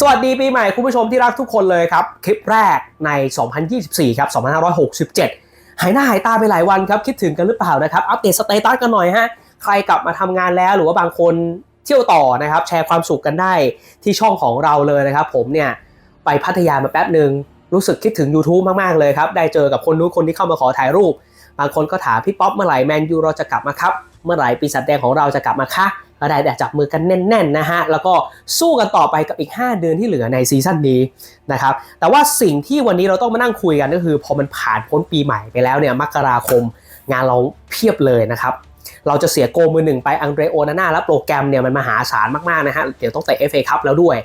สวัสดีปีใหม่คุณผู้ชมที่รักทุกคนเลยครับ คลิปแรกใน 2024 ครับ 2567 หายหน้าหายตาไปหลายวันครับ คิดถึงกันหรือเปล่านะครับ อัปเดตสเตตัสกันหน่อยฮะ ใครกลับมาทำงานแล้วหรือว่าบางคนเที่ยวต่อนะครับ แชร์ความสุขกันได้ที่ช่องของเราเลยนะครับ ผมเนี่ยไปพัทยามาแป๊บหนึ่งรู้สึกคิดถึง YouTube มาก ๆ เลยครับ ได้เจอกับคนนู้นคนที่เข้ามาขอถ่ายรูป บางคนก็ถามพี่ป๊อปเมื่อไหร่แมนยูเราจะกลับมาครับ เมื่อไหร่ปีศาจแดงของเราจะกลับมาคะ ก็ได้แต่จับมือกันแน่นๆนะฮะแล้วก็สู้กันต่อไปกับอีก 5 เดือนที่เหลือในซีซั่นนี้นะครับแต่ว่าสิ่งที่วันนี้เราต้องมานั่งคุยกันก็คือ พอมันผ่านพ้นปีใหม่ไปแล้วเนี่ยมกราคมงานเราเพียบเลยนะครับเราจะเสียโกมือหนึ่งไปอังเดรโอนาน่าแล้วโปรแกรมเนี่ยมันมหาศาลมากๆนะฮะเดี๋ยวต้องเตะ FA คัพแล้วด้วย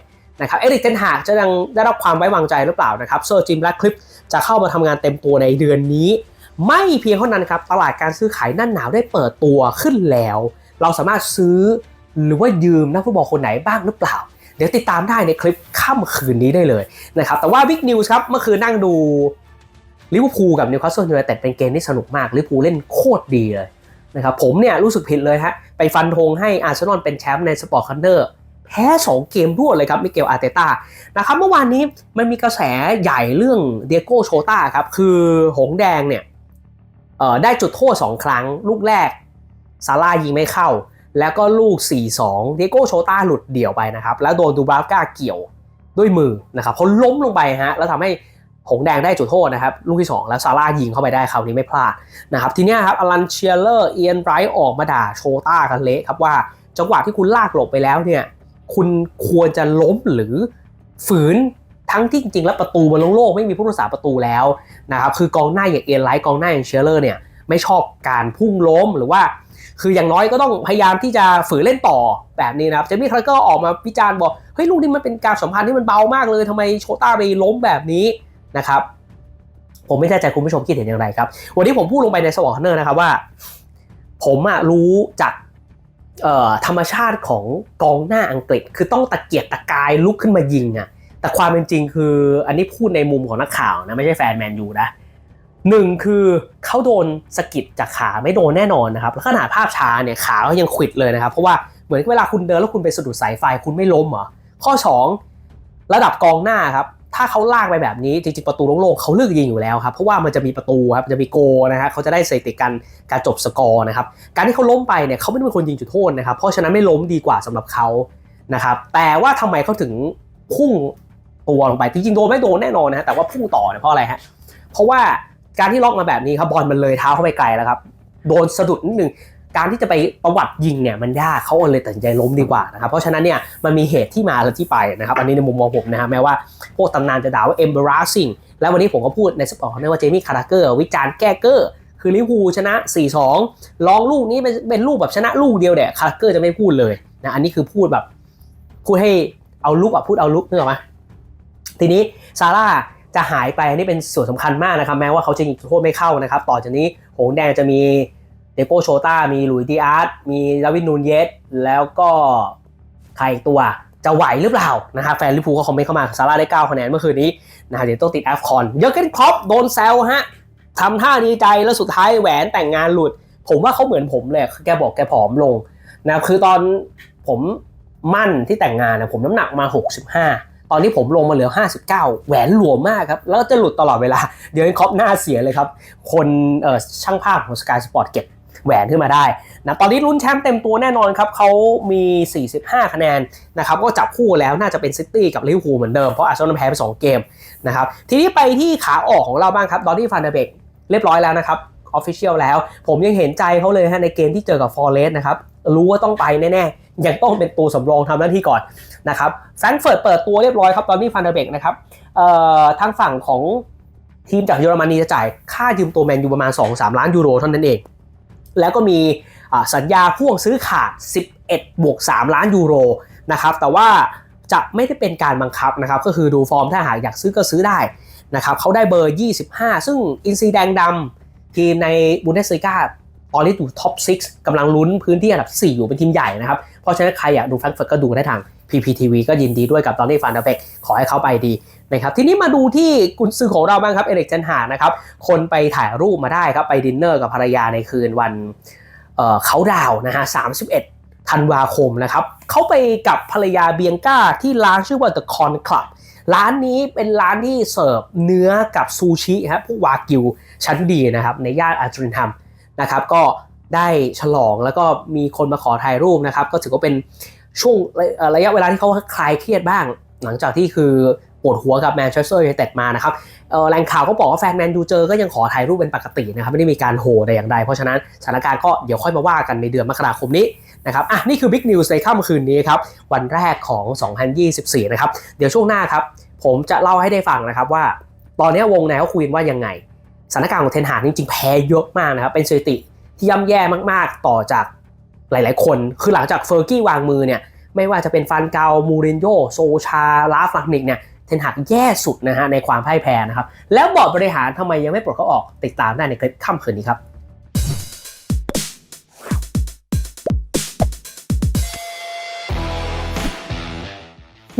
นะครับเอริกเทนหากจะยังได้รับความไว้วางใจหรือเปล่านะครับเซอร์จิมและคลิปจะเข้ามาทำงานเต็มตัวในเดือนนี้ ไม่เพียงเท่านั้นครับตลาดการซื้อขายนั่นหนาวได้เปิดตัวขึ้นแล้ว เราสามารถซื้อหรือว่ายืมนักฟุตบอลคนไหนบ้างหรือเปล่า เดี๋ยวติดตามได้ในคลิปค่ำคืนนี้ได้เลยนะครับแต่ว่าบิ๊กนิวส์ครับเมื่อคืนนั่งดูลิเวอร์พูลกับนิวคาสเซิลยูไนเต็ดเป็นเกมที่สนุกมากลิเวอร์พูลเล่นโคตรดีเลยนะครับผมเนี่ยรู้สึกผิดเลยฮะไปฟันธงให้อาร์เซนอลเป็นแชมป์ในสปอร์ตคันเดอร์แพ้ 2 เกมรวดเลยครับมิเกลอาร์เตต้านะครับเมื่อวานนี้มันมีกระแสใหญ่เรื่องเดียโก้โชตาครับคือหงแดงเนี่ยได้จุดโทษ 2 ครั้ง ลูกแรก ซาร่ายิงไม่เข้า แล้วก็ลูก 4-2 เดโก้โชต้าหลุดเดี่ยวไปนะครับ แล้วโดนดูบราฟก้าเกี่ยวด้วยมือนะครับเขาล้มลงไปฮะแล้วทำให้หงแดงได้จุดโทษนะครับลูกที่ 2 แล้วซาร่ายิงเข้าไปได้คราวนี้ไม่พลาดนะครับทีนี้ครับอลันเชียเลอร์เอียนไบรท์ออกมาด่าโชต้ากันเละครับว่าจังหวะที่คุณลากหลบไปแล้วเนี่ยคุณควรจะล้มหรือฝืนทั้งที่จริงๆแล้วประตูมันโล่งๆไม่มีผู้รักษาประตูแล้วนะครับคือกองหน้าอย่างเอียนไลท์กองหน้าอย่างเชียเลอร์เนี่ยไม่ชอบการพุ่งล้มหรือว่า คืออย่างน้อยก็ต้องพยายามที่จะฝืนเล่นต่อแบบนี้นะครับเจมี่คาร์เกอร์ออกมาพิจารณ์บอกเฮ้ยลูกนี้มันเป็นการสัมพันธ์ที่มันเบามากเลยทำไมโชต้าไปล้มแบบนี้นะครับ ผมไม่แน่ใจคุณผู้ชมคิดเห็นอย่างไรครับ วันนี้ผมพูดลงไปในสวอร์เนอร์นะครับว่า ผมอะรู้จากธรรมชาติของกองหน้าอังกฤษ คือต้องตะเกียกตะกายลุกขึ้นมายิงอะแต่ความเป็นจริงคืออันนี้พูดในมุมของนักข่าวนะไม่ใช่แฟนแมนยูนะ หนึ่งคือเขาโดนสกิดจากขาไม่โดนแน่นอนนะครับแล้วขนาดภาพช้าเนี่ยขาเขายังขวิดเลยนะครับ เพราะว่าเหมือนเวลาคุณเดินแล้วคุณไปสะดุดสายไฟคุณไม่ล้มเหรอข้อ 2 ระดับกองหน้าครับถ้าเขาลากไปแบบนี้จริงๆประตูโล่งๆเขาเลือกยิงอยู่แล้วครับเพราะว่ามันจะมีประตูครับจะมีโกนะฮะเขาจะได้สถิติการการจบสกอร์นะครับการที่เขาล้มไปเนี่ยเขาไม่ได้เป็นคนยิงจุดโทษนะครับเพราะฉะนั้นไม่ล้มดีกว่าสำหรับเขานะครับแต่ว่าทำไมเขาถึงพุ่งตัวลงไปจริงๆโดนไม่โดนแน่นอนนะฮะแต่ว่าพุ่งต่อเนี่ยเพราะอะไรฮะเพราะว่า การที่ล็อกมาแบบนี้ครับบอลมันเลยเท้าเข้าไปไกลแล้วครับโดนสะดุดนิดนึงการที่จะไปประวัติยิงเนี่ยมันยากเขาเลยตัดใจล้มดีกว่านะครับเพราะฉะนั้นเนี่ยมันมีเหตุที่มาและที่ไปนะครับอันนี้ในมุมมองผมนะฮะแม้ว่าพวกตำนานจะด่าว่า embarrassing แล้ววันนี้ผมก็พูดในสปอร์ตว่าเจมี่คาราเกอร์วิจารณ์แก้เกอร์คือลิเวอร์พูลชนะ 4-2 ลองลูกนี้เป็นเป็นลูกแบบชนะลูกเดียวเนี่ยคาราเกอร์จะไม่พูดเลยนะอันนี้คือพูดแบบพูดให้เอาลุกอะพูดเอาลุกนึกออกไหมทีนี้ซาร่า จะหายไปอันนี้เป็นส่วนสำคัญมากนะครับ แม้ว่าเขาจะยิงโทษไม่เข้านะครับ ต่อจากนี้หงแดงจะมีเดโกโชต้ามีลุยดีอาร์ตมีลาวินนูนเยสแล้วก็ใครอีกตัวจะไหวหรือเปล่านะครับแฟนลิเวอร์พูก็คอมเมนต์เข้ามาซาร่าได้9คะแนนเมื่อคืนนี้นะเดี๋ยวต้องติดแอฟคอนเยอะเกินครอปโดนแซวฮะทำท่าดีใจแล้วสุดท้ายแหวนแต่งงานหลุด ผมว่าเขาเหมือนผมเลยแกบอกแกผอมลงนะคือตอนผมมั่นที่แต่งงานนะผมน้ำหนักมา 65 ตอนนี้ผมลงมาเหลือ 59 แหวนหลวมมากครับ แล้วจะหลุดตลอดเวลา เดี๋ยวครอปหน้าเสียเลยครับ คนช่างภาพของ Sky Sport เก็บแหวนขึ้นมาได้นะตอนนี้ลุ้นแชมป์เต็มตัวแน่นอนครับเขามี 45 คะแนนนะครับก็จับคู่แล้วน่าจะเป็นซิตี้กับลิเวอร์พูลเหมือนเดิม เพราะอาร์เซนอลแพ้ไป 2 เกมนะครับทีนี้ไปที่ขาออกของเราบ้างครับดอนนี่ฟานเดเบกเรียบร้อยแล้วนะครับ ออฟฟิเชียลแล้ว ผมยังเห็นใจเขาเลยฮะในเกมที่เจอกับฟอร์เรสนะครับรู้ว่าต้องไปแน่ๆยังต้องเป็นตัวสำรองทำหน้าที่ก่อนนะครับแฟรงเฟิร์ตเปิดตัวเรียบร้อยครับตอนนี้ฟานเดเบกนะครับเอ่อทางฝั่งของทีมจากเยอรมนีจะจ่ายค่ายืมตัวแมนยูประมาณ 2-3 ล้านยูโรเท่านั้นเอง แล้วก็มีสัญญาพ่วงซื้อขาด 11 บวก 3 ล้านยูโรนะครับแต่ว่าจะไม่ได้เป็นการบังคับนะครับก็คือดูฟอร์มถ้าหากอยากซื้อก็ซื้อได้นะครับเขาได้เบอร์ 25 ซึ่งอินซีแดงดำ ทีมในบุนเดสลิกาตอนนี้อยู่ท็อป 6กำลังลุ้นพื้นที่อันดับ 4 อยู่เป็นทีมใหญ่นะครับ เพราะฉะนั้นใครอยากดูแฟรงก์เฟิร์ตก็ดูได้ทาง PPTV ก็ยินดีด้วยกับตอนนี้ฟานเดเบกขอให้เขาไปดีนะครับทีนี้มาดูที่กุนซือของเราบ้างครับ เอริกเจนหานะครับ คนไปถ่ายรูปมาได้ครับ ไปดินเนอร์กับภรรยาในคืนวันเอ่อเขาดาวนะฮะ31ธันวาคมนะครับเขาไปกับภรรยาเบียงก้าที่ร้านชื่อว่า The Con Club ร้านนี้เป็นร้านที่เสิร์ฟเนื้อกับซูชิครับพวกวากิวชั้นดีนะครับในย่านอาร์จรินทัมนะครับก็ได้ฉลองแล้วก็มีคนมาขอถ่ายรูปนะครับ ก็ถือว่าเป็นช่วงระยะเวลาที่เขาคลายเครียดบ้าง หลังจากที่คือปวดหัวกับแมนเชสเตอร์ยูไนเต็ดมานะครับแหล่งข่าวก็บอกว่าแฟนแมนยูเจอก็ยังขอถ่ายรูปเป็นปกตินะครับ ไม่ได้มีการโหแต่อย่างใดเพราะฉะนั้นสถานการณ์ก็เดี๋ยวค่อยมาว่ากันในเดือนมกราคมนี้ นะครับอะนี่คือบิ๊กนิวส์ในค่ำคืนนี้ครับ วันแรกของ 2024 นะครับ เดี๋ยวช่วงหน้าครับ ผมจะเล่าให้ได้ฟังนะครับว่า ตอนนี้วงในเขาคุยว่ายังไงสถานการณ์ของเทนหากจริงๆ แพ้เยอะมากนะครับ เป็นสถิติที่ย่ำแย่มากๆ ต่อจากหลายๆ คน คือหลังจากเฟอร์กี้วางมือเนี่ย ไม่ว่าจะเป็นฟันเกามูรินโญ่โซชา ลาฟลักนิกเนี่ย เทนหากแย่สุดนะฮะในความพ่ายแพ้นะครับ แล้วบอร์ดบริหารทำไมยังไม่ปลดเขาออก ติดตามได้ในคลิปค่ำคืนนี้ครับ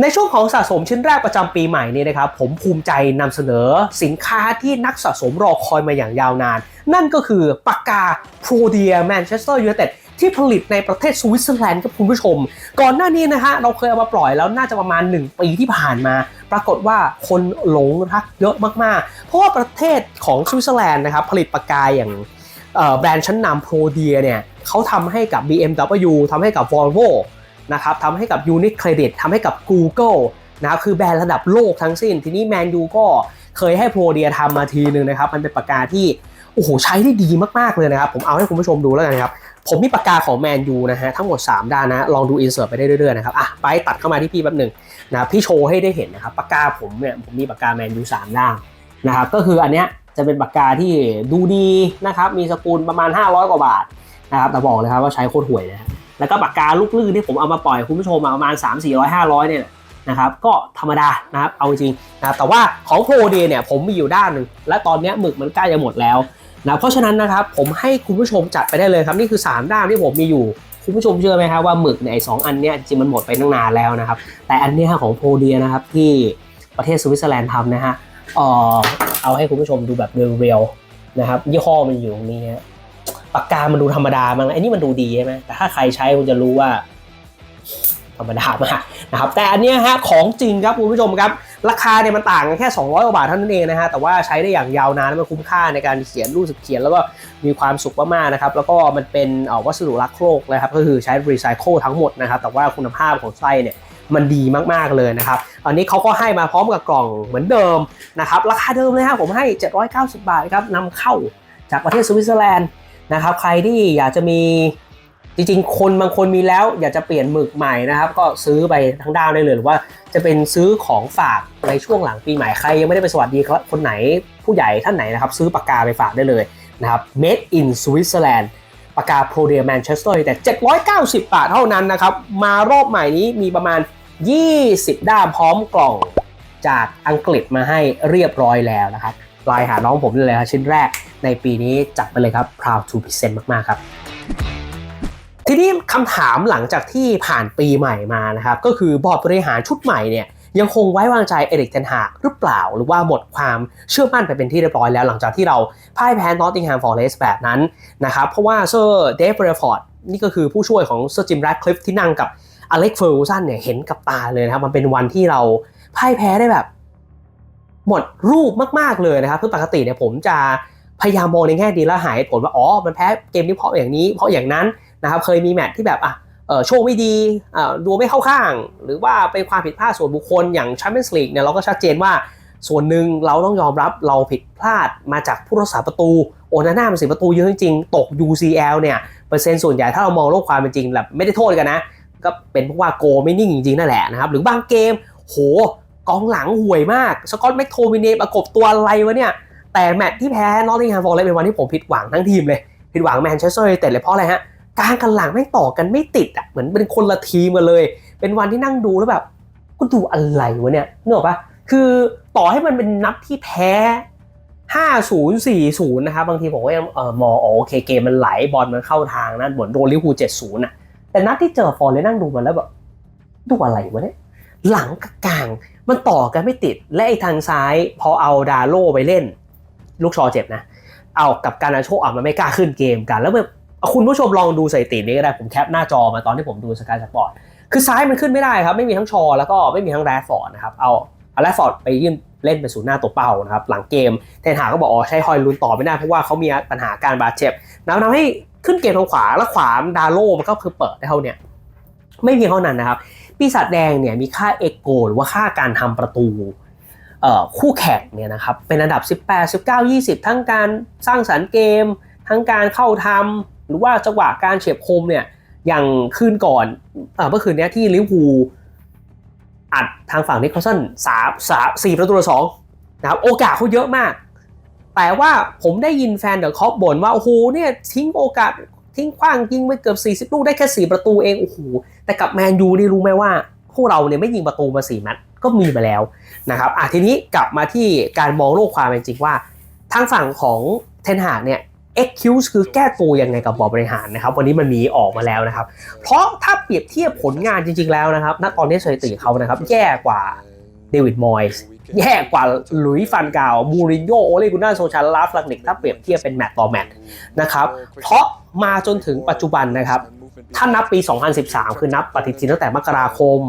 ในช่วงของสะสมชิ้นแรกประจำปีใหม่นี้นะครับผมภูมิใจนำเสนอสินค้าที่นักสะสมรอคอยมาอย่างยาวนาน นั่นก็คือปากกาโปรเดียแมนเชสเตอร์ยูไนเต็ดที่ผลิตในประเทศสวิตเซอร์แลนด์กับคุณผู้ชม ก่อนหน้านี้นะฮะเราเคยเอามาปล่อยแล้วน่าจะประมาณ 1 ปีที่ผ่านมา ปรากฏว่าคนหลงรักเยอะมากๆ เพราะว่าประเทศของสวิตเซอร์แลนด์นะครับผลิตปากกาอย่างแบรนด์ชั้นนำโปรเดียเนี่ยเขาทำให้กับ BMW ทำให้กับ Volvo นะครับทำให้กับ Unit Credit ทำให้กับ Google นะครับคือแบรนด์ระดับโลกทั้งสิ้น ทีนี้แมนยูก็เคยให้โปรเดียทำมาทีนึงนะครับ มันเป็นปากกาที่โอ้โหใช้ได้ดีมากๆเลยนะครับ ผมเอาให้คุณผู้ชมดูแล้วกันครับ ผมมีปากกาของแมนยูนะฮะทั้งหมด 3 ด้านนะ ลองดูอินเสิร์ตไปได้เรื่อยๆนะครับอะไปตัดเข้ามาที่พี่แป๊บหนึ่งนะพี่โชว์ให้ได้เห็นนะครับปากกาผมเนี่ยผมมีปากกาแมนยู3ด้านนะครับก็คืออันเนี้ยจะเป็นปากกาที่ดูดีนะครับมีสกุลประมาณ 500 กว่าบาทนะครับแต่บอกเลยครับว่าใช้โคตรห่วยนะ แล้วก็ปากกาลูกลื่นที่ผมเอามาปล่อยคุณผู้ชมมาประมาณ 3 4 0 0 500 เนี่ยนะครับก็ธรรมดานะครับเอาจริงนะครับแต่ว่าของโปรเดเนี่ยผมมีอยู่ด้านหนึ่งและตอนนี้หมึกมันใกล้จะหมดแล้วนะเพราะฉะนั้นนะครับผมให้คุณผู้ชมจัดไปได้เลยครับนี่คือ 3 ด้านที่ผมมีอยู่คุณผู้ชมเชื่อไหมครับว่าหมึกในสองอันเนี้ยจริงมันหมดไปตั้งนานแล้วนะครับ แต่อันนี้ของโปรเดียนะครับที่ประเทศสวิตเซอร์แลนด์ทำนะฮะเออเอาให้คุณผู้ชมดูแบบเรียวๆนะครับยี่ห้อมันอยู่ตรงนี้ฮะ ปากกามันดูธรรมดามากไอ้นี่มันดูดีใช่ไหมแต่ถ้าใครใช้คุณจะรู้ว่า ธรรมดามากนะครับ แต่อันนี้ฮะของจริงครับคุณผู้ชมครับ ราคาเนี่ยมันต่างกันแค่ 200กว่าบาทเท่านั้นเองนะฮะแต่ว่าใช้ได้อย่างยาวนานและมันคุ้มค่าในการเขียนรู้สึกเขียนแล้วก็มีความสุขมากๆนะครับ แล้วก็มันเป็นวัสดุรักโลกนะครับ ก็คือใช้รีไซเคิลทั้งหมดนะครับ แต่ว่าคุณภาพของไส้เนี่ยมันดีมากๆเลยนะครับตอนนี้เขาก็ให้มาพร้อมกับกล่องเหมือนเดิมนะครับ ราคาเดิมเลยครับผมให้ 790 บาทครับนำเข้าจากประเทศสวิตเซอร์แลนด์ นะครับ ใครที่อยากจะมีจริงๆ คนบางคนมีแล้วอยากจะเปลี่ยนหมึกใหม่นะครับ ก็ซื้อไปทั้งด้านได้เลยหรือว่าจะเป็นซื้อของฝากในช่วงหลังปีใหม่ใครยังไม่ได้ไปสวัสดีครับคนไหนผู้ใหญ่ท่านไหนนะครับ ซื้อปากกาไปฝากได้เลยนะครับ Made in Switzerland ปากกา Pro d e a Manchester แต่ 790 บาทเท่านั้นนะครับ มารอบใหม่นี้มีประมาณ 20 ด้ามพร้อมกล่องจากอังกฤษมาให้เรียบร้อยแล้วนะครับ ไลน์หาน้องผมเลยครับชิ้นแรกในปีนี้จัดไปเลยครับ proud to present มากๆครับ ทีนี้คำถามหลังจากที่ผ่านปีใหม่มานะครับ ก็คือบอร์ดบริหารชุดใหม่เนี่ยยังคงไว้วางใจเอริกเทนฮากหรือเปล่า หรือว่าหมดความเชื่อมั่นไปเป็นที่เรียบร้อยแล้วหลังจากที่เราพ่ายแพ้นอตติงแฮมฟอร์เรสแบบนั้นนะครับเพราะว่าเซอร์เดฟเบรฟอร์ดนี่ก็คือผู้ช่วยของเซอร์จิมแรดคลิฟที่นั่งกับอเล็กเฟอร์กูสันเนี่ยเห็นกับตาเลยนะครับมันเป็นวันที่เราพ่ายแพ้ได้แบบ หมดรูปมากๆเลยนะครับคือปกติเนี่ยผมจะพยายามมองในแง่ดีแล้วหายผลว่าอ๋อมันแพ้เกมนี้เพราะอย่างนี้เพราะอย่างนั้นนะครับเคยมีแมตช์ที่แบบอะโชคไม่ดีดูไม่เข้าข้าง หรือว่าเป็นความผิดพลาดส่วนบุคคลอย่างแชมเปี้ยนส์ลีกเนี่ยเราก็ชัดเจนว่าส่วนหนึ่งเราต้องยอมรับเราผิดพลาดมาจากผู้รักษาประตู โอนาน่ามันเสียประตูเยอะจริงๆ ตก UCL เนี่ย เปอร์เซ็นต์ส่วนใหญ่ถ้าเรามองโลกความเป็นจริงแบบไม่ได้โทษกันนะ ก็เป็นเพราะว่าโกไม่นิ่งจริงๆ นั่นแหละนะครับ หรือบางเกม โห กองหลังห่วยมากสกอตแม็กโทมินเนประกบตัวอะไรวะเนี่ย แต่แมตช์ที่แพ้นอตติงแฮมฟอร์เรสเป็นวันที่ผมผิดหวังทั้งทีมเลย ผิดหวังแมนเชสเตอร์ยูไนเต็ดเลยเพราะอะไรฮะกลางกันหลังไม่ต่อกันไม่ติดอะเหมือนเป็นคนละทีมกันเลย เป็นวันที่นั่งดูแล้วแบบกูดูอะไรวะเนี่ยนึกออกปะคือต่อให้มันเป็นนัดที่แพ้50 40นะครับบางทีผมก็ยังเออมองโอเคเกมมันไหลบอลมันเข้าทางนะเหมือนโดนลิเวอร์พูล70น่ะแต่นัดที่เจอฟอร์เลยนั่งดูมันแล้วแบบดูอะไรวะเนี่ย หลังกับกลางมันต่อกันไม่ติดและไอ้ทางซ้ายพอเอาดาโลไปเล่น ลูกชอเจ็บนะ เอากับการนาโชอะมันไม่กล้าขึ้นเกมกัน แล้วแบบเอคุณผู้ชมลองดูสถิตินี้ก็ได้ผมแคปหน้าจอมาตอนที่ผมดูสกายสปอร์ตคือซ้ายมันขึ้นไม่ได้ครับ ไม่มีทั้งชอแล้วก็ไม่มีทั้งแรดฟอร์ดนะครับเอาเอาแรดฟอร์ดไปยื่นเล่นเป็นศูนย์หน้าตัวเป้านะครับหลังเกมเทนหาก็บอกอ๋อใช้ฮอยลุนต่อไม่ได้เพราะว่าเขามีปัญหาการบาดเจ็บนะทำให้ขึ้นเกมทางขวาแล้วขวาดาโลมันก็คือเปิดได้เท่าเนี้ยไม่เพียงเท่านั้นนะครับ ปีศาจแดงเนี่ยมีค่าเอกโกหรือว่าค่าการทำประตูคู่แข่งเนี่ยนะครับเป็นอันดับ 18 19 20 ทั้งการสร้างสรรค์เกม ทั้งการเข้าทำหรือว่าจังหวะการเฉียบคมเนี่ยอย่างคืนก่อนเมื่อคืนนี้ที่ลิเวอร์พูลอัดทางฝั่งนิโคลสันสามสามสี่ประตูต่อสองนะครับโอกาสเขาเยอะมาก แต่ว่าผมได้ยินแฟนเดอะคอปบ่นว่า โอ้โหเนี่ยทิ้งโอกาส ทิ้งขว้างยิงไปเกือบ 40 ลูกได้แค่ 4 ประตูเองโอ้โหแต่กับแมนยูนี่รู้ไหมว่า พวกเราเนี่ยไม่ยิงประตูมา4นัดก็มีมาแล้วนะครับอะทีนี้กลับมาที่การมองโลกความเป็นจริงว่า ทางฝั่งของเทนหากเนี่ย excuse คือแก้ตัวยังไงกับบอร์ดบริหารนะครับ วันนี้มันมีออกมาแล้วนะครับ เพราะถ้าเปรียบเทียบผลงานจริง ๆแล้วนะครับณตอนนี้สถิติเขานะครับ แย่กว่าเดวิดมอยส์ แย่กว่าหลุยฟันกาวมูรินโญ่โอเลกุน่าโซชาลาฟลักนิกถ้าเปรียบเทียบเป็นแมตต์ต่อแมตต์นะครับเพราะมาจนถึงปัจจุบันนะครับ ถ้านับปี 2013 คือนับปฏิทินตั้งแต่มกราคม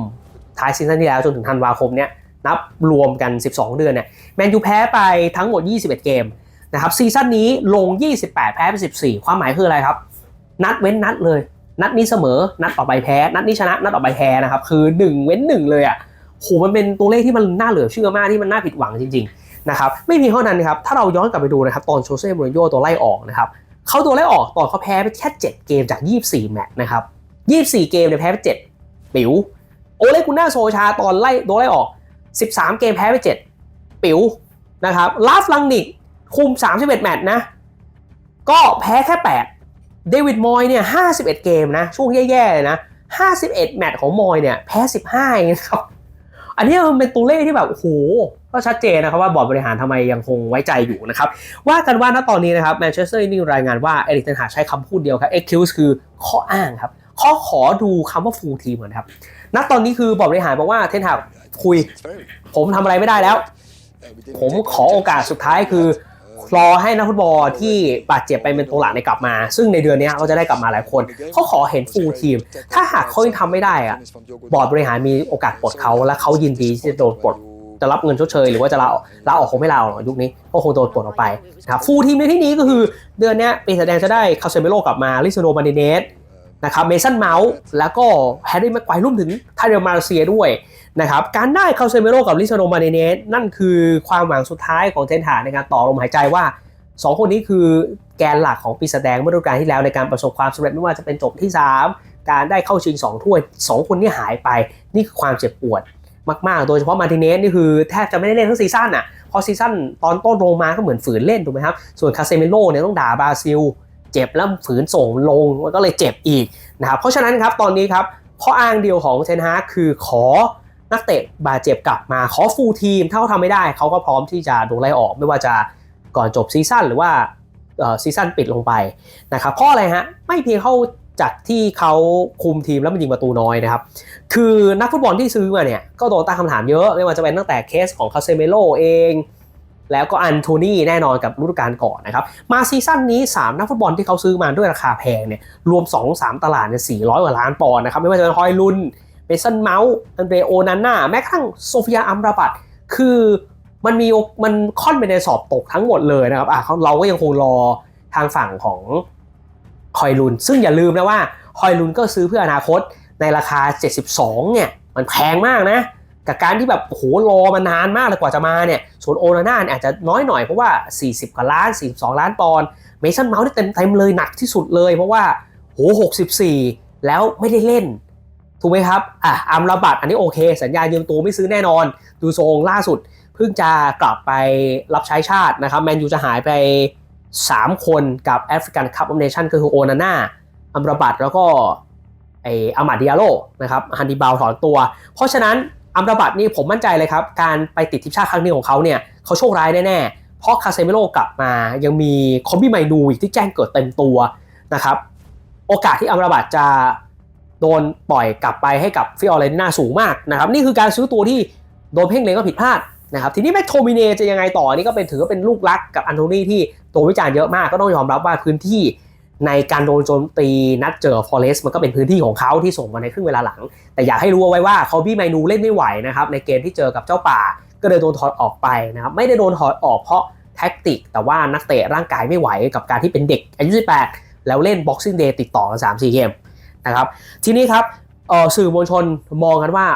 ท้ายซีซั่นที่แล้วจนถึงธันวาคมเนี่ยนับรวมกัน 12 เดือนเนี่ยแมนยูแพ้ไปทั้งหมด 21 เกมนะครับซีซั่นนี้ลง 28 แพ้ไป 14 ความหมายคืออะไรครับ นัดเว้นนัดเลย นัดนี้เสมอ นัดต่อไปแพ้ นัดนี้ชนะ นัดต่อไปแพ้นะครับ คือ 1 เว้น 1 เลยอะ โหมันเป็นตัวเลขที่มันน่าเหลือเชื่อมากที่มันน่าผิดหวังจริงๆนะครับไม่เพียงเท่านั้นนะครับถ้าเราย้อนกลับไปดูนะครับตอนโชเซ่มูรินโญ่ตัวไล่ออกนะครับเขาตัวไล่ออกตอนเขาแพ้ไปแค่7เกมจาก 24 แมตช์นะครับ24 เกมเนี่ยแพ้ไป7ปิ๋วโอเลกุน่าโซชาตอนไล่โดนไล่ออก 13 เกมแพ้ไป 7 ปิ๋วนะครับลาฟลังนิกคุม 31 แมตช์นะก็แพ้แค่ 8 เดวิดมอยเนี่ย 51 เกมนะ ช่วงแย่ๆเลยนะ 51 แมตช์ของมอยเนี่ย แพ้ 15เองนะครับ อันนี้มันเป็นตัวเลขที่แบบโอ้โหก็ชัดเจนนะครับว่าบอร์ดบริหารทำไมยังคงไว้ใจอยู่นะครับว่ากันว่าณตอนนี้นะครับแมนเชสเตอร์ยูไนเต็ดรายงานว่าเอริกเทนหาใช้คำพูดเดียวครับ excuse คือข้ออ้างครับข้อขอดูคำว่าฟูลทีมก่อนครับณตอนนี้คือบอร์ดบริหารบอกว่าเทนหาคุย ผมทำอะไรไม่ได้แล้ว ผมขอโอกาสสุดท้ายคือ รอให้นักฟุตบอลที่บาดเจ็บไปเป็นตัวหลักในกลับมา ซึ่งในเดือนนี้เขาจะได้กลับมาหลายคน เขาขอเห็นฟูลทีม ถ้าหากเขายังทำไม่ได้อะบอร์ดบริหารมีโอกาสปลดเขาและเขายินดีที่จะโดนปลดจะรับเงินชดเชยหรือว่าจะลาออกลาออกคงไม่ลาออกหรอกยุคนี้ก็คงโดนปลดออกไปนะครับฟูลทีมในที่นี้ก็คือเดือนนี้ปีแสดงจะได้คาเซเมโลกลับมาลิซโนมาดิเนสนะครับเมสันเมาส์แล้วก็แฮร์รี่แม็กไกวร์รวมถึงไทเรลมาเซียด้วย นะครับการได้คาเซเมโลกับลิซโนมาดิเนสนั่นคือความหวังสุดท้ายของเทนหาในการต่อลมหายใจว่าสองคนนี้คือแกนหลักของปีศาจแดงเมื่อฤดูกาลที่แล้วในการประสบความสำเร็จไม่ว่าจะเป็นจบที่ 3 การได้เข้าชิง 2 ถ้วย 2 คนนี้หายไปนี่คือความเจ็บปวดมาก ๆ โดยเฉพาะมาติเนสนี่คือแทบจะไม่ได้เล่นทั้งซีซั่นอะพอซีซั่นตอนต้นโรมาก็เหมือนฝืนเล่นถูกไหมครับ ส่วนคาเซเมโลเนี่ยต้องด่าบราซิล เจ็บแล้วฝืนส่งลงก็เลยเจ็บอีกนะครับเพราะฉะนั้นครับตอนนี้ครับข้ออ้างเดียวของเทนฮาคือขอ นักเตะบาดเจ็บกลับมาขอฟูลทีมถ้าเขาทำไม่ได้เขาก็พร้อมที่จะโดนไล่ออกไม่ว่าจะก่อนจบซีซั่นหรือว่าซีซั่นปิดลงไปนะครับเพราะอะไรฮะไม่เพียงเขาจากที่เขาคุมทีมแล้วมันยิงประตูน้อยนะครับ คือนักฟุตบอลที่ซื้อมาเนี่ย ก็โดนตั้งคำถามเยอะ ไม่ว่าจะเป็นตั้งแต่เคสของคาเซเมโลเอง แล้วก็อันโทนี่แน่นอนกับฤดูกาลก่อนนะครับ มาซีซั่นนี้ 3 นักฟุตบอลที่เขาซื้อมาด้วยราคาแพงเนี่ย รวม 2-3 ตลาดเนี่ย400 กว่าล้านปอนด์นะครับ ไม่ว่าจะเป็นฮอยลุน เมสันเมาส์อันเดรโอนาน่าแม้กระทั่งโซเฟียอัมราบัตคือมันมีมันค่อนไปในสอบตกทั้งหมดเลยนะครับอะเราก็ยังคงรอทางฝั่งของฮอยลุน ซึ่งอย่าลืมนะว่าฮอยลุนก็ซื้อเพื่ออนาคตในราคา 72 เนี่ย มันแพงมากนะ กับการที่แบบโหรอมานานมากเลยกว่าจะมาเนี่ย ส่วนโอนาน่าอาจจะน้อยหน่อยเพราะว่า 40 กว่าล้าน 42 ล้านปอนด์เมสันเมาส์นี่เต็มเต็มเลยหนักที่สุดเลย เพราะว่าโห64 แล้วไม่ได้เล่น ถูกไหมครับอะอัมราบัตอันนี้โอเค สัญญายืมตัวไม่ซื้อแน่นอน ดูทรงล่าสุดเพิ่งจะกลับไปรับใช้ชาตินะครับแมนยูจะหายไป 3 คนกับแอฟริกันคัพออฟเนชั่นก็คือโอนาน่าอัมราบัตแล้วก็ไออามาดิอาโลนะครับฮันดิบาลถอนตัว เพราะฉะนั้นอัมราบัตนี่ผมมั่นใจเลยครับ การไปติดทีมชาติครั้งนี้ของเขาเนี่ยเขาโชคร้ายแน่ๆ เพราะคาเซเมโลกลับมายังมีคอมบี้ไมดูอีกที่แจ้งเกิดเต็มตัวนะครับโอกาสที่อัมราบัตจะ โดนปล่อยกลับไปให้กับฟิออเรนติน่าสูงมากนะครับนี่คือการซื้อตัวที่โดนเพ่งเล็งก็ผิดพลาดนะครับทีนี้แม็กโทมิเนจะยังไงต่อนี่ก็เป็นถือว่าเป็นลูกรักกับอันโทนีที่ตัววิจารณ์เยอะมากก็ต้องยอมรับว่าพื้นที่ในการโดนโจมตีนัดเจอฟอเรสต์มันก็เป็นพื้นที่ของเขาที่ส่งมาในครึ่งเวลาหลัง แต่อยากให้รู้เอาไว้ว่าคอบี้ไมนูเล่นไม่ไหวนะครับในเกมที่เจอกับเจ้าป่า ก็เลยโดนถอดออกไปนะครับไม่ได้โดนถอดออกเพราะแท็กติก แต่ว่านักเตะร่างกายไม่ไหวกับการที่เป็นเด็กอายุ18แล้วเล่น Boxing Day ติดต่อกัน3-4เกม นะครับทีนี้ครับสื่อมวลชนมองกันว่า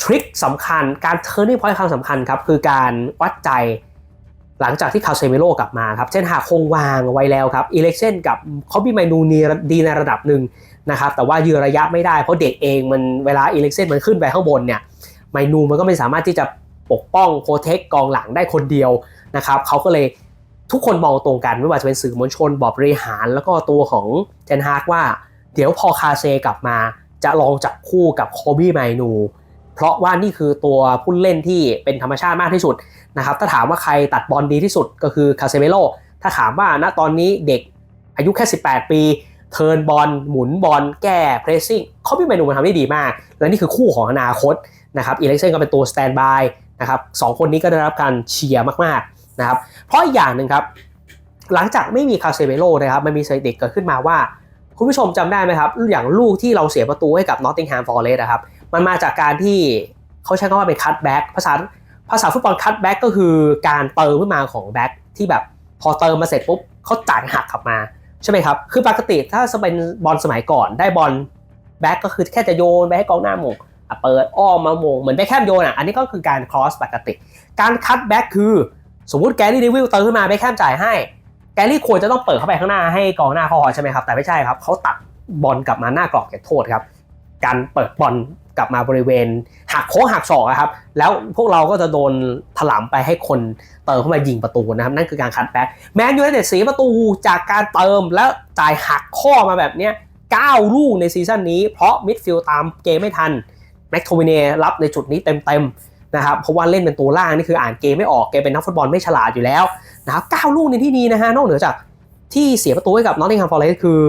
ทริคสำคัญการ turning point ครั้งสำคัญครับคือการวัดใจหลังจากที่คาเซเมโลกลับมาครับเช่นหากคงวางไว้แล้วครับอีเล็กเซนกับเขาบีไมนูนีดีในระดับหนึ่งนะครับแต่ว่ายืนระยะไม่ได้เพราะเด็กเองมันเวลาอีเล็กเซนมันขึ้นไปข้างบนเนี่ยไมนูมันก็ไม่สามารถที่จะปกป้องโปรเทคกองหลังได้คนเดียวนะครับเขาก็เลยทุกคนมองตรงกันไม่ว่าจะเป็นสื่อมวลชนบอบริหาร แล้วก็ตัวของเจนฮากว่า เดี๋ยวพอคาเซกลับมาจะลองจับคู่กับโคบี้ไมนู เพราะว่านี่คือตัวผู้เล่นที่เป็นธรรมชาติมากที่สุดนะครับถ้าถามว่าใครตัดบอลดีที่สุดก็คือคาเซเมโลถ้าถามว่าณตอนนี้เด็กอายุแค่ 18 ปีเทิร์นบอลหมุนบอลแก้เพรสซิ่งเขาพี่เมนูมันทำได้ดีมาก และนี่คือคู่ของอนาคตนะครับอีเล็กเซนก็เป็นตัวสแตนบายนะครับสองคนนี้ก็ได้รับการเชียร์มากๆนะครับเพราะอีกอย่างหนึ่งครับ หลังจากไม่มีคาเซเมโลนะครับมันมีสถิติเกิดขึ้นมาว่า คุณผู้ชมจำได้ไหมครับ อย่างลูกที่เราเสียประตูให้กับนอตติงแฮมฟอร์เรสต์นะครับ มันมาจากการที่เขาใช้คำว่าเป็นคัตแบ็กภาษาภาษาฟุตบอลคัตแบ็กก็คือการเติมขึ้นมาของแบ็กที่แบบพอเติมมาเสร็จปุ๊บเขาจ่ายหักกลับมาใช่ไหมครับ คือปกติถ้าจะเป็นบอลสมัยก่อนได้บอลแบ็กก็คือแค่จะโยนไปให้กองหน้าหมงอะเปิดอ้อมมาหมงเหมือนไปแค่โยนอะอันนี้ก็คือการครอสปกติ การคัตแบ็กคือสมมติแกรี่เดวิลเติมขึ้นมาไปแค่จ่ายให้ แกรี่ควรจะต้องเปิดเข้าไปข้างหน้าให้กองหน้าเขาหอใช่ไหมครับ แต่ไม่ใช่ครับเขาตัดบอลกลับมาหน้ากรอบเขตโทษครับ การเปิดบอลกลับมาบริเวณหักโค้งหักศอกครับ แล้วพวกเราก็จะโดนถลำไปให้คนเติมเข้ามายิงประตูนะครับ นั่นคือการคัดแบ็กแมนยูไนเต็ดเสียประตูจากการเติมแล้วจ่ายหักข้อมาแบบเนี้ย9ลูกในซีซั่นนี้เพราะมิดฟิลด์ตามเกมไม่ทันแม็กโทมิเน่รับในจุดนี้เต็มๆ นะครับเพราะว่าเล่นเป็นตัวล่างนี่คืออ่านเกมไม่ออกแกเป็นนักฟุตบอลไม่ฉลาดอยู่แล้วนะครับ9ลูกในที่นี้นะฮะนอกเหนือจากที่เสียประตูให้กับนอตติงแฮมฟอร์เรสต์คือ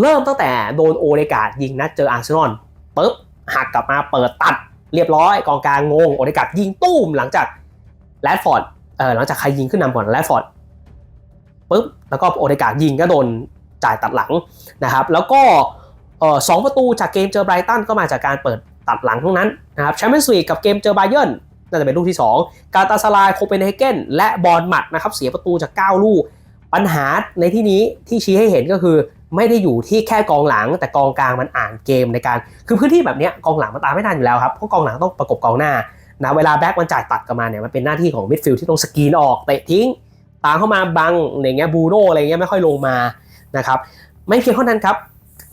เริ่มตั้งแต่โดนโอเดกาดยิงนัดเจออาร์เซนอลปุ๊บหักกลับมาเปิดตัดเรียบร้อยกองกลางงงโอเดกาดยิงตุ้มหลังจากแรดฟอร์ดเออหลังจากใครยิงขึ้นนำก่อนแรดฟอร์ดปุ๊บแล้วก็โอเดกาดยิงก็โดนจ่ายตัดหลังนะครับแล้วก็สองประตูจากเกมเจอไบรตันก็มาจากการเปิด ตัดหลังทั้งนั้นนะครับแชมเปี้ยนส์ลีกกับเกมเจอไบเยิร์นน่าจะเป็นลูกที่ 2 กาตาสลายโคเปนเฮเกนและบอลหมัดนะครับเสียประตูจาก 9 ลูก ปัญหาในที่นี้ที่ชี้ให้เห็นก็คือ ไม่ได้อยู่ที่แค่กองหลัง แต่กองกลางมันอ่านเกมในการ คือพื้นที่แบบเนี้ยกองหลังมันตามไม่ทันอยู่แล้วครับเพราะกองหลังต้องประกบกองหน้านะเวลาแบ็กมันจ่ายตัดกลับมาเนี่ยมันเป็นหน้าที่ของมิดฟิลด์ที่ต้องสกรีนออกเตะทิ้งตามเข้ามาบังอย่างเงี้ยบูโน่อะไรเงี้ยไม่ค่อยลงมานะครับไม่เพียงเท่านั้นครับ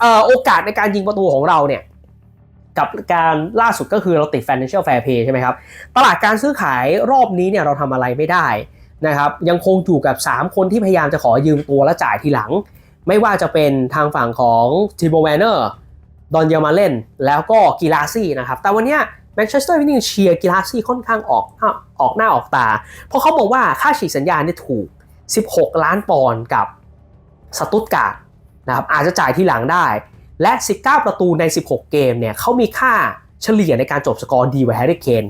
ออโอกาสในการยิงประตูของเราเนี่ย กับการล่าสุดก็คือเราติด financial fair play ใช่ไหมครับ ตลาดการซื้อขายรอบนี้เนี่ยเราทำอะไรไม่ได้นะครับยังคงอยู่กับ 3 คนที่พยายามจะขอยืมตัวและจ่ายทีหลัง ไม่ว่าจะเป็นทางฝั่งของทีโบแวนเนอร์ดอนเยมาเล่น แล้วก็กีฬาซี่นะครับ แต่วันนี้แมนเชสเตอร์ยูไนเต็ดเชียร์กีฬาซี่ค่อนข้างออกออกหน้าออกตา เพราะเขาบอกว่าค่าฉีกสัญญาเนี่ยถูก 16 ล้านปอนด์กับสตุตการ์ดนะครับอาจจะจ่ายทีหลังได้ และ 19 ประตูใน 16 เกมเนี่ยเขามีค่าเฉลี่ยในการจบสกอร์ดีกว่าแฮร์รี่เคน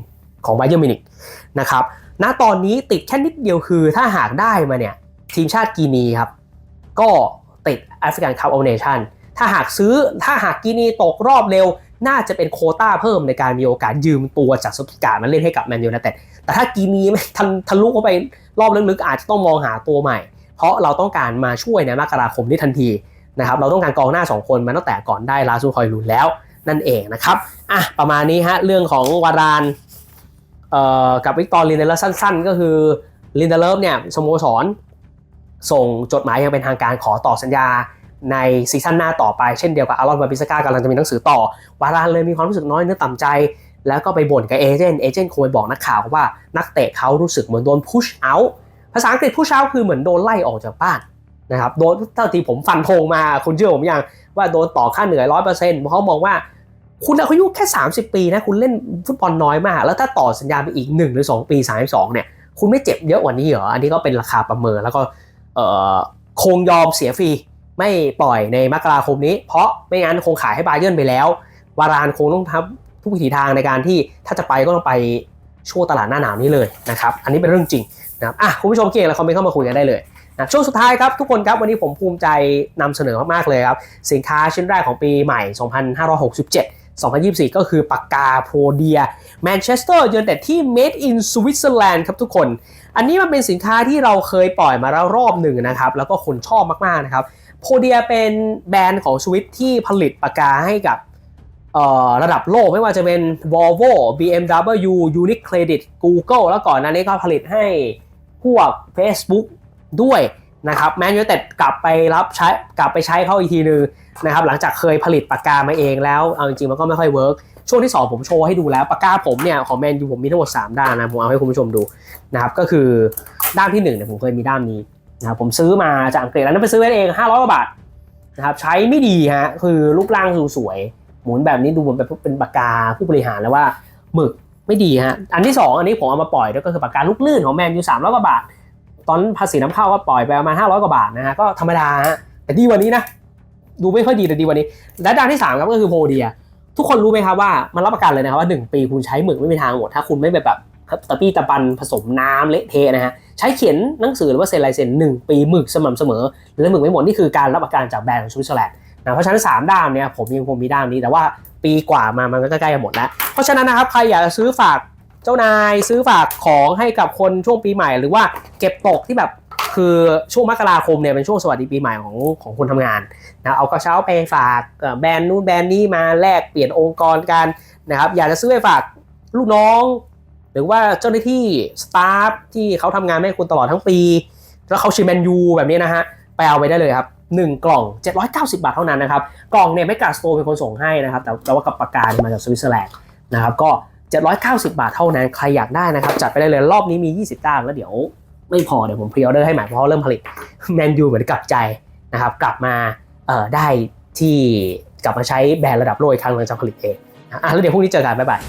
ของไบเยอร์มินิกนะครับ ณ ตอนนี้ติดแค่นิดเดียวคือถ้าหากได้มาเนี่ย ทีมชาติกีนีครับ ก็ติดแอฟริกันคัพออเนชั่นถ้าหากซื้อถ้าหากกีนีตกรอบเร็ว น่าจะเป็นโคต้าเพิ่มในการมีโอกาสยืมตัวจากสตุตการ์ดมาเล่นให้กับแมนยูไนเต็ดแต่ถ้ากีนีไม่ทันทะลุเข้าไปรอบลึกๆอาจจะต้องมองหาตัวใหม่ เพราะเราต้องการมาช่วยในมกราคมนี้ทันที นะครับเราต้องการกองหน้า 2 คนมาตั้งแต่ก่อนได้ลาซูคอยลุนแล้วนั่นเองนะครับอะประมาณนี้ฮะเรื่องของวารานเอ่อกับวิกตอร์ลินเดเลฟสั้น ๆ ก็คือลินเดเลฟเนี่ยสโมสรส่งจดหมายยังเป็นทางการขอต่อสัญญาในซีซั่นหน้าต่อไปเช่นเดียวกับอารอนวาบิสกากำลังจะมีหนังสือต่อ วารานเลยมีความรู้สึกน้อยเนื้อต่ำใจ แล้วก็ไปบ่นกับเอเจนต์เอเจนต์คงไปบอกนักข่าวว่านักเตะเขารู้สึกเหมือนโดนพุชเอาภาษาอังกฤษพุชเอาคือเหมือนโดนไล่ออกจากบ้าน นะครับโดนเท่าที่ผมฟันธงมาคุณเชื่อผมยังว่าโดนต่อค่าเหนื่อยร้อยเปอร์เซ็นต์เพราะเขามองว่าคุณอายุแค่ 30 ปีนะคุณเล่นฟุตบอลน้อยมาก แล้วถ้าต่อสัญญาไปอีก 1 หรือ 2 ปี 32 เนี่ย คุณไม่เจ็บเยอะกว่านี้เหรอ อันนี้ก็เป็นราคาประเมินแล้วก็เออคงยอมเสียฟรีไม่ปล่อยในมกราคมนี้ เพราะไม่งั้นคงขายให้บาเยิร์นไปแล้ว วารานคงต้องทำทุกวิถีทางในการที่ถ้าจะไปก็ต้องไปช่วงตลาดหน้าหนาวนี้เลยนะครับอันนี้เป็นเรื่องจริงนะครับอะคุณผู้ชมเก่งแล้วคอมเมนต์เข้ามาคุยกันได้เลย นะช่วงสุดท้ายครับทุกคนครับวันนี้ผมภูมิใจนำเสนอมากๆเลยครับ สินค้าชิ้นแรกของปีใหม่ 2567 2024 ก็คือปากกาโพเดียแมนเชสเตอร์ยูไนเต็ดที่ made in Switzerland ครับทุกคน อันนี้มันเป็นสินค้าที่เราเคยปล่อยมาแล้วรอบหนึ่งนะครับ แล้วก็คนชอบมากๆนะครับโพเดียเป็นแบรนด์ของสวิตที่ผลิตปากกาให้กับระดับโลกไม่ว่าจะเป็น Volvo BMW Unicredit Google แล้วก่อนหน้านี้ก็ผลิตให้พวก Facebook ด้วยนะครับแมนยูเต็ดกลับไปรับใช้กลับไปใช้เขาอีกทีนึงนะครับหลังจากเคยผลิตปากกามาเองแล้วเอาจริงๆมันก็ไม่ค่อยเวิร์กช่วงที่ 2 ผมโชว์ให้ดูแล้วปากกาผมเนี่ยของแมนยูผมมีทั้งหมด 3 ด้านนะผมเอาให้คุณผู้ชมดูนะครับก็คือด้านที่1เนี่ยผมเคยมีด้านนี้นะครับผมซื้อมาจากอังกฤษแล้วนั่นไปซื้อเอง500กว่าบาทนะครับใช้ไม่ดีฮะคือรูปร่างดูสวยหมุนแบบนี้ดูเหมือนเป็นปากกาผู้บริหารแล้วว่าหมึกไม่ดีฮะอันที่ 2 อันนี้ผมเอามาปล่อยด้วก็คือปากกาลูกลื่นของแมนยู300กว่าบาท ตอนภาษีน้ำเข้าก็ปล่อยไปประมาณ500 กว่าบาทนะฮะก็ธรรมดาฮะแต่ดีวันนี้นะดูไม่ค่อยดีแต่ดีวันนี้ และด้านที่ 3 ครับก็คือโพเดีย ทุกคนรู้ไหมครับว่ามันรับประกันเลยนะครับว่า 1 ปีคุณใช้หมึกไม่มีทางหมดถ้าคุณไม่แบบแบบตะปี้ตะปันผสมน้ำเละเทะนะฮะใช้เขียนหนังสือหรือว่าเซ็นลายเซ็นหนึ่งปีหมึกสม่ำเสมอและหมึกไม่หมดนี่คือการรับประกันจากแบรนด์ของสวิตเซอร์แลนด์นะเพราะฉะนั้นสามด้ามเนี่ยผมยังคงมีด้ามนี้แต่ว่าปีกว่ามามันก็ใกล้จะหมดแล้ว เพราะฉะนั้นนะครับใครอยากจะซื้อฝาก เจ้านายซื้อฝากของให้กับคนช่วงปีใหม่ หรือว่าเก็บตกที่แบบคือช่วงมกราคมเนี่ยเป็นช่วงสวัสดีปีใหม่ของของคนทำงานนะเอากระเช้าไปฝากแบรนด์นู้นแบรนด์นี้มาแลกเปลี่ยนองค์กรกันนะครับอยากจะซื้อไปฝากลูกน้อง หรือว่าเจ้าหน้าที่สตาฟที่เขาทำงานให้คุณตลอดทั้งปี แล้วเขาชิมแมนยูแบบนี้นะฮะไปเอาไปได้เลยครับ1 กล่อง 790 บาทเท่านั้นนะครับ กล่องเนี่ยไม่กาสโตเป็นคนส่งให้นะครับ แต่แต่ว่ากับปากกามาจากสวิตเซอร์แลนด์นะครับ ก็ 790 บาทเท่านั้น ใครอยากได้นะครับ จัดไปได้เลยรอบนี้มี 20 ต้างแล้วเดี๋ยวไม่พอเดี๋ยวผมพรีออเดอร์ให้ใหม่เพราะเริ่มผลิตแมนยูเหมือนกลับใจนะครับ กลับมาเอ่อได้ที่กลับมาใช้แบรนด์ระดับโลกอีกครั้งหลังจากผลิตเองอะแล้วเดี๋ยวพรุ่งนี้เจอกันบ๊ายบาย